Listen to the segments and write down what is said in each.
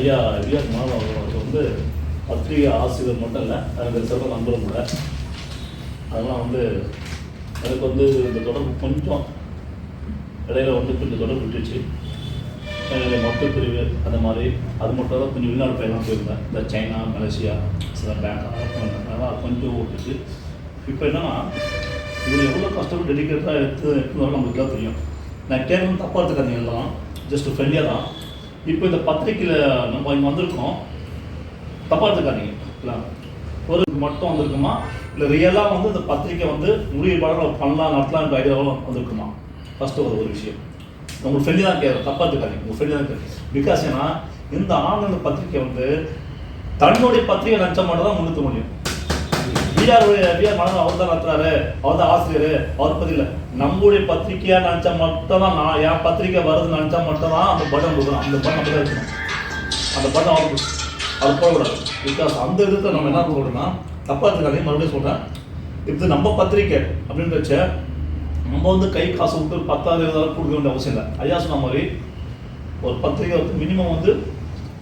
ஐயா விஆர் மாணவ அவர்களுக்கு வந்து பத்திரிகை ஆசிரியர் மட்டும் இல்லை எனக்கு சிறப்பு நண்பரும் கூட. அதெல்லாம் வந்து எனக்கு வந்து இந்த தொடர்பு கொஞ்சம் இடையில வந்து கொஞ்சம் தொடர்பு விட்டுச்சு மொத்த மக்கள் பிரிவு அந்த மாதிரி. அது மட்டும் தான் கொஞ்சம் வெளிநாடு பயணம் போயிருந்தேன். இந்த சைனா மலேசியா சில பேங்காக் அதெல்லாம் கொஞ்சம் ஓட்டுச்சு. இப்போ என்னன்னா இவர் எவ்வளோ கஷ்டப்பட்டு டெடிக்கேட்டாக எடுத்து எடுத்துனாலும் நம்மளுக்கு தான் தெரியும். நான் கேட்கணும் தப்பாக எடுத்துக்காதீங்க எல்லாம். ஜஸ்ட் ஃப்ரெண்ட்லியாக தான். இப்போ இந்த பத்திரிக்கையில் நம்ம இங்கே வந்திருக்கோம். தப்பாக எடுத்துக்காதீங்க. ஒரு மட்டும் வந்திருக்குமா? இல்லை ரியலாக வந்து இந்த பத்திரிக்கை வந்து முடிவு பண்ணலாம் நடத்தலான்ற ஐடியாவில் வந்திருக்குமா? ஃபஸ்ட்டு ஒரு ஒரு விஷயம். உங்களுக்கு ஃப்ரெண்டு தான் கேட்குறேன் தப்பாக எடுத்துக்காதீங்க. உங்கள் ஃப்ரெண்டு தான் கேட்குறேன் பிகாஸ் ஏன்னா இந்த ஆன்லைன் பத்திரிக்கை வந்து தன்னுடைய பத்திரிகை நினச்சா மட்டும் தான் முன்னிறுத்த முடியும். பிஆர் பிஆர் மனதில் அவர் தான் நடத்துறாரு. அவர் தான் ஆசிரியர். அவர் பத்தி இல்லை. நம்முடைய பத்திரிகையா நினச்சா மட்டும் தான் நான் என் பத்திரிக்கை வருதுன்னு நினச்சா மட்டும் தான் அந்த பட்டன் கொடுக்கணும். அந்த பட்டன் அப்படி தான் இருக்கணும். அந்த பட்டன் அவர் அது போடக்கூடாது. பிகாஸ் அந்த விதத்தை நம்ம என்ன சொல்றோம்னா தப்பா இருக்காதே மறுபடியும் சொல்றேன். இது நம்ம பத்திரிக்கை அப்படின்னு வச்ச நம்ம வந்து கை காசு விட்டு பத்தாவது இருபதாவது கொடுக்க வேண்டிய அவசியம் இல்லை. ஐயா சொன்ன மாதிரி ஒரு பத்திரிக்கை வந்து மினிமம் வந்து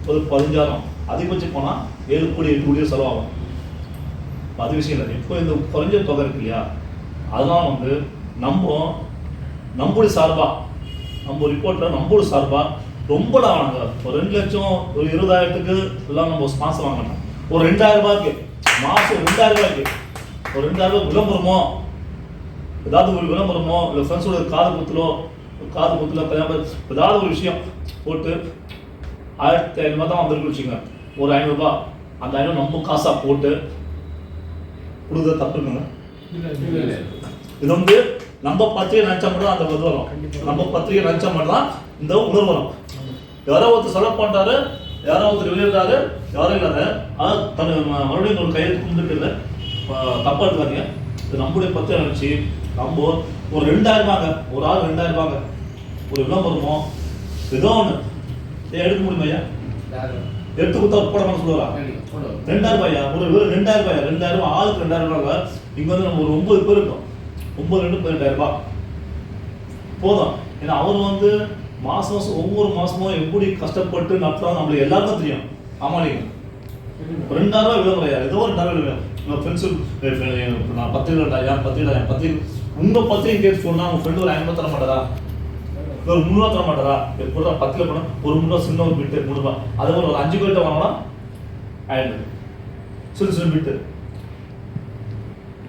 ஒரு பதினஞ்சாயிரம். அதிகபட்சம் போனால் ஏழு கோடி எட்டு கோடியோ செலவாகும். அது விஷயம் இல்லை இப்போ இந்த குறைஞ்ச தொகை இருக்கு இல்லையா? அதெல்லாம் வந்து நம்ம நம்மளுடைய சார்பாக நம்ம ரிப்போர்ட்டில் நம்மளோட சார்பாக ரொம்ப வாங்க ஒரு ரெண்டு லட்சம் ஒரு இருபதாயிரத்துக்கு எல்லாம் நம்ம ஸ்பான்சர் வாங்கணும் ஒரு ரெண்டாயிரம் ரூபாய்க்கு மாதம் ரெண்டாயிரம் ரூபாய்க்கு ஒரு ரெண்டாயிரம் ரூபாய் விளம்பரமோ ஏதாவது ஒரு விளம்பரமோ இல்லை ஃப்ரெண்ட்ஸோட காது குத்துலோ காது குத்துல கல்யாணம் ஏதாவது ஒரு விஷயம் போட்டு ஆயிரத்தி ஐநூறுபா தான் வந்திருக்கு வச்சுங்க ஒரு ஐநூறுரூபா அந்த ஐநூறு நம்ம காசாக போட்டு கொடுக்குறது தப்பு இருக்குங்க இது வந்து நம்ம பத்திரிகை நினைச்சா மட்டும் தான் அந்த இது வரும். நம்ம பத்திரிகை நினைச்சா மட்டும் தான் இந்த உணர்வு வரும். யாரோ ஒருத்தர் செலவு பண்றாரு யாரோ ஒருத்தர் வெளியிடுறாரு யாரும் இல்லாத தன் மறுபடியும் ஒரு கையெழுத்து இல்லை. தப்பா இருக்காதீங்க இது நம்முடைய பத்திரிகை நினைச்சு நம்ம ஒரு ரெண்டாயிரம் ரூபாங்க. ஒரு ஆள் ரெண்டாயிரம் ரூபாங்க. ஒரு விளம்பரமோ ஏதோ ஒன்று எடுக்க முடியுமா ஐயா? எடுத்து கொடுத்தா போட மாட்டேன் சொல்லுவாரா? ரெண்டாயிரம் ரூபாயா? ஒரு வெறும் ரெண்டாயிரம் ரூபாயா? ரெண்டாயிரம் ரூபாய் ஆளுக்கு ரெண்டாயிரம் ரூபாய் இங்க வந்து நம்ம ஒரு ஒன்பது பேர் இருக்கோம். ஒன்பது ரெண்டு பன்னெண்டாயிரம் ரூபாய். போதும். ஏன்னா அவர் வந்து மாசம் மாசம் ஒவ்வொரு மாசமும் எப்படி கஷ்டப்பட்டு நடத்துறாங்க நம்மளுக்கு எல்லாருக்கும் தெரியும். ஆமா நீங்க ஒரு ரெண்டாயிரம் ரூபாய் விளம்பரம் ஏதோ ஒரு ரெண்டாயிரம் விளம்பரம் உங்க ஃப்ரெண்ட்ஸு நான் பத்திரிக்கை என் பத்திரிக்கை என் பத்திரிக்கை உங்க பத்திரிக்கை கேட்டு சொன்னா உங்க ஃப்ரெண்டு ஒரு ஐநூறு தர மாட்டாரா? ஒரு முந்நூறுவா தர மாட்டாரா? எப்போ பத்துல போனால் ஒரு முந்நூறுவா சின்ன ஒரு பிட்டு முந்நூறுவா அதே மாதிரி ஒரு அஞ்சு பேர்கிட்ட வாங்கினா ஆயிடுது சிறு சிறு பிட்டு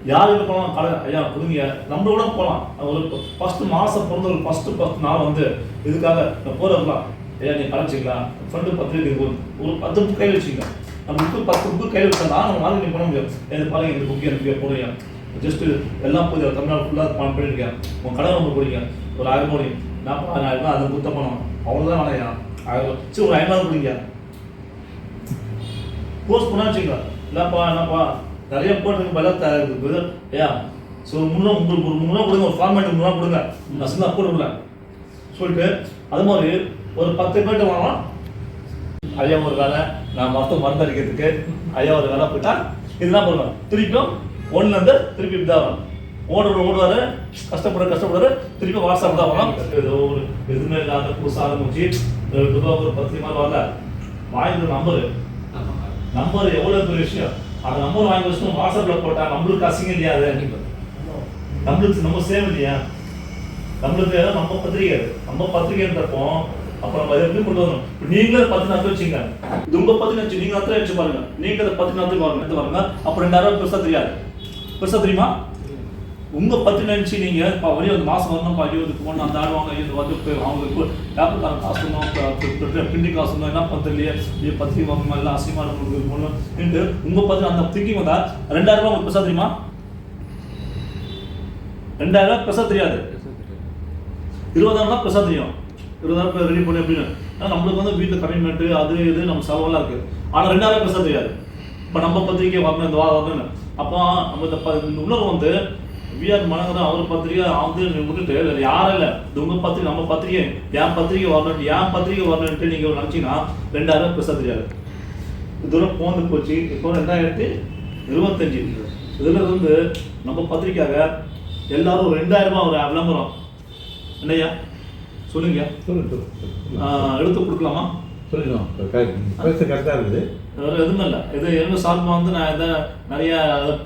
யாருக்கு போகலாம் கடை ஐயா கொடுங்க நம்மளோட போகலாம் ஒரு ஃபர்ஸ்ட் மாதம் பிறந்த ஒரு ஃபர்ஸ்ட் ஃபஸ்ட் நாள் வந்து இதுக்காக நான் போறதுலாம் ஐயா நீ கலைச்சிக்கலாம் ஃப்ரெண்டு பத்து ஒரு ஒரு பத்து புக் கையில் வச்சுக்கலாம் நம்ம புக்கு பத்து புக்கு கையில் வச்சா நம்ம நாளைக்கு நீ பண்ண முடியாது எனக்கு பாருங்க இந்த புக்கு எனக்கு போடுங்க ஜஸ்ட் எல்லாம் போய் தமிழ்நாடு ஃபுல்லாக பண்ணிருக்கேன். உன் கடை ரொம்ப பிடிங்க ஒரு ஆயிரம் கோடி நான் ஆயிரம் ரூபாய் அதை பணம். அவ்வளோதான் வேணையா சரி ஒரு ஐநூறு கொடுங்க. போஸ்ட் பண்ணா வச்சுங்க இல்லைப்பா என்னப்பா நிறைய போட்டுக்கு பல இருக்குது ஸோ ஒரு முன்னூறு உங்களுக்கு ஒரு முன்னா கொடுங்க. ஒரு ஃபார்மேட் முன்னா கொடுங்க. நான் சின்ன போட்டுக்கல சொல்லிட்டு அது மாதிரி ஒரு பத்து பேர்ட்டு வாங்கலாம். ஐயா ஒரு வேலை நான் மொத்தம் மருந்து அடிக்கிறதுக்கு ஐயா ஒரு வேலை போயிட்டா இதெல்லாம் பண்ணுவேன் திருப்பியும் ஒன்றுலேருந்து திருப்பி இப்படிதான் வரும் ஓடுற ஓடுவாரு கஷ்டப்படுற கஷ்டப்படுற திருப்பி வாட்ஸ்அப் தான் வரும் ஏதோ ஒரு எதுவுமே இல்லாத புதுசாக ஆரம்பிச்சு ரூபா ஒரு பத்து மாதிரி வரல. வாங்கிற நம்பரு நம்பர் எவ்வளோ பெரிய விஷயம்? அந்த நம்பர் வாங்கி வச்சுட்டு வாட்ஸ்அப்பில் போட்டா நம்மளுக்கு அசிங்கம் இல்லையா அது? நம்மளுக்கு நம்ம சேவ் இல்லையா? நம்மளுக்கு நம்ம பத்திரிகை அது. நம்ம பத்திரிகைன்றப்போ அப்ப நம்ம அதை எப்படி கொண்டு வரணும்? இப்போ நீங்களே பத்து நாள் வச்சுங்க. இது உங்க பத்தி வச்சு நீங்க அத்தனை வச்சு பாருங்க. நீங்க அதை பத்து நாள் பாருங்க. எடுத்து பாருங்க. அப்புறம் ரெண்டாயிரம் பெருசாக பெருசா தெரியாது. பெருசா தெரியுமா? உங்க பற்றி நினச்சி நீங்க இப்போ வரையும் அந்த மாசம் வரணும் ஐயோ இதுக்கு போன அந்த ஆடுவாங்க இது வந்து போய் அவங்களுக்கு லேப்டாப் காசு பிண்டி காசு வேணும் என்ன பத்து இல்லையே இது பத்திரிக்கை வாங்கணும் எல்லாம் அசிமா நம்மளுக்கு போகணும் என்று உங்க அந்த திங்கிங் வந்தா ரெண்டாயிரம் ரூபாய் உங்களுக்கு பெருசாக தெரியுமா? ரெண்டாயிரம் ரூபாய் பெருசாக தெரியாது. இருபதாயிரம் தான் பெருசாக தெரியும். இருபதாயிரம் ரூபாய் ரெடி பண்ணி அப்படின்னு. ஆனா நம்மளுக்கு வந்து வீட்டில் கமிட்மெண்ட் அது இது நம்ம செலவெல்லாம் இருக்கு. ஆனால் ரெண்டாயிரம் பெருசாக தெரியாது. இப்போ நம்ம பத்திரிக்கை வரணும் இந்த வாரம் வரணும்னு அப்போ நம்ம இந்த உணர்வு வந்து விஆர் மனகரம் அவர் பத்திரிக்கை வந்து நீங்க விட்டுட்டு இல்லை யாரும் இல்லை. இது உங்க பத்திரிக்கை நம்ம பத்திரிக்கை என் பத்திரிக்கை வரணும். என் பத்திரிக்கை வரணும்ட்டு நீங்க நினைச்சீங்கன்னா ரெண்டாயிரம் பெருசா தெரியாது. தூரம் போந்து போச்சு. இப்போ ரெண்டாயிரத்தி இருபத்தஞ்சு. இதுல இருந்து நம்ம பத்திரிக்கையாக எல்லாரும் ரெண்டாயிரம் ரூபாய் ஒரு விளம்பரம் என்னய்யா? சொல்லுங்க எடுத்து கொடுக்கலாமா? சொல்லிடுவோம் பேச கரெக்டாக இருக்குது. எதுவுமே இல்லை. இது எங்க சார்பாக வந்து நான் இதை நிறைய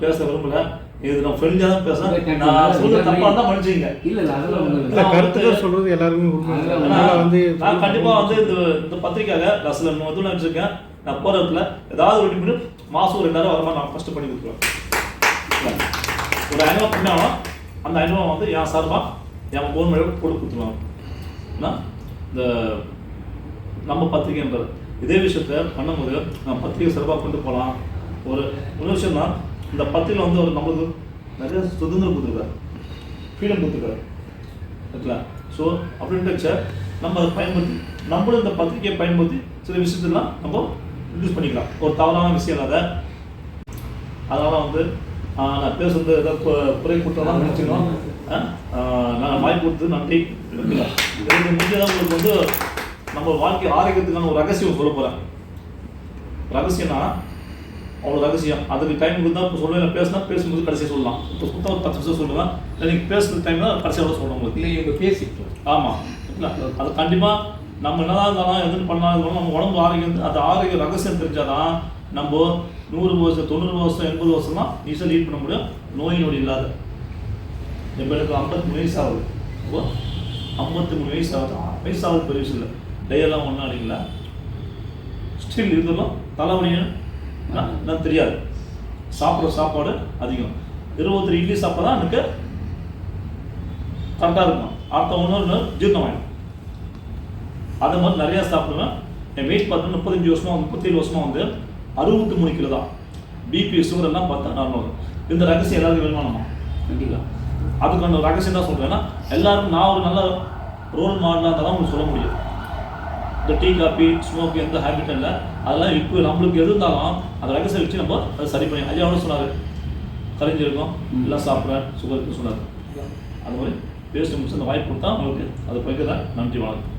பேச விரும்பல. இது நான் ஃப்ரெண்ட்லியாக தான் பேசுகிறேன் நான் சொல்ல தப்பாக தான் மன்னிச்சிங்க இல்ல. இல்ல அதெல்லாம் கருத்துக்கள் உண்மை. அதெல்லாம் அதனால வந்து நான் கண்டிப்பாக வந்து இந்த இந்த பத்திரிக்கையாக நான் சில இதுல வச்சுருக்கேன் நான் போகிற இடத்துல ஏதாவது ஒரு நிமிடம் மாதம் ஒரு ரெண்டாயிரம் வர மாதிரி நான் ஃபஸ்ட்டு பண்ணி கொடுத்துருவேன். ஒரு ஐநூறுவா பண்ணாலும் அந்த ஐநூறுவா வந்து என் சார்பாக என் ஃபோன் மேலே போட்டு கொடுத்துருவாங்க. என்ன? இந்த நம்ம பத்திரிக்கைன்றது இதே விஷயத்த பண்ணும்போது நம்ம பத்திரிக்கை சிறப்பாக கொண்டு போகலாம். ஒரு ஒரு விஷயம் தான் இந்த பத்தியில் வந்து ஒரு நம்மளுக்கு நிறைய சுதந்திரம் கொடுத்துருக்காரு. ஃப்ரீடம் கொடுத்துருக்காரு. இருக்குல்ல ஸோ அப்படின்ட்டு நம்ம அதை பயன்படுத்தி நம்மளும் இந்த பத்திரிக்கையை பயன்படுத்தி சில விஷயத்தெல்லாம் நம்ம யூஸ் பண்ணிக்கலாம். ஒரு தவறான விஷயம் இல்லாத அதனால் வந்து நான் பேசுறது ஏதாவது குறை குற்றம்லாம் நினச்சிக்கலாம் நான் வாய்ப்பு கொடுத்து நன்றி. இருக்குல்ல இதுக்கு முடிஞ்சதான் உங்களுக்கு வந்து நம்ம வாழ்க்கை ஆரோக்கியத்துக்கான ஒரு ரகசியம் சொல்ல போகிறேன் ரகசியம்னா அவ்வளோ ரகசியம். அதுக்கு டைம் கொடுத்தா இப்போ சொல்லுவேன் பேசினா பேசும்போது கடைசியாக சொல்லலாம். இப்போ சுத்தம் ஒரு பத்து நிமிஷம் சொல்லுவேன் இல்லை நீங்கள் பேசுகிற டைம் தான் கடைசியாக சொல்லணும் உங்களுக்கு. இல்ல இவங்க பேசிட்டோம் ஆமாம் இல்லை அது கண்டிப்பாக நம்ம என்னதான் இருந்தாலும் எதுவும் பண்ணாலும் இருந்தாலும் நம்ம உடம்பு ஆரோக்கியம் அந்த ஆரோக்கிய ரகசியம் தெரிஞ்சாதான் நம்ம நூறு வருஷம் தொண்ணூறு வருஷம் எண்பது வருஷம்லாம் ஈஸியாக லீட் பண்ண முடியும். நோய் நொடி இல்லாத. எனக்கு ஐம்பத்தி மூணு வயசு ஆகுது. இப்போ ஐம்பத்தி மூணு வயசு ஆகுது. வயசு ஆகுது பெரிய விஷயம் இல்லை. டேயெல்லாம் ஒன்றும் அடிக்கல. ஸ்டில் இருந்தாலும் தலைவலியும் நான் தெரியாது. சாப்பிட்ற சாப்பாடு அதிகம். இருபத்தி இட்லி சாப்பிட்டா எனக்கு கரெக்டாக இருக்கும். அடுத்த ஒன்று ஜீரணமாயிடும் அது மாதிரி நிறையா சாப்பிடுவேன். என் வெயிட் பார்த்தா முப்பத்தஞ்சு வருஷமா முப்பத்தேழு வருஷமா வந்து அறுபத்தி மூணு கிலோ தான். பிபி சுகர் எல்லாம் பார்த்தா நார்மல் இந்த ரகசியம் எல்லாருக்கும் வேணுமா நம்ம கண்டிப்பா. அதுக்கான ரகசியம் தான் சொல்றேன். ஏன்னா எல்லாருக்கும் நான் ஒரு நல்ல ரோல் மாடலாக இருந்தால் தான் உங்களுக்கு சொல்ல முடியும். இந்த டீ காபி ஸ்மோக் எந்த ஹேபிட் இல்லை அதெல்லாம் இப்போ நம்மளுக்கு எது இருந்தாலும் அந்த ரகசியம் வச்சு நம்ம அதை சரி பண்ணி ஐயா கூட சொன்னார். கரைஞ்சிருக்கும் எல்லாம் சாப்பிட்றேன் சுகர் இருக்குன்னு சொன்னார் அது மாதிரி பேசி முடிச்சு அந்த வாய்ப்பு கொடுத்தா உங்களுக்கு அதை பகிர்றேன் நன்றி வணக்கம்.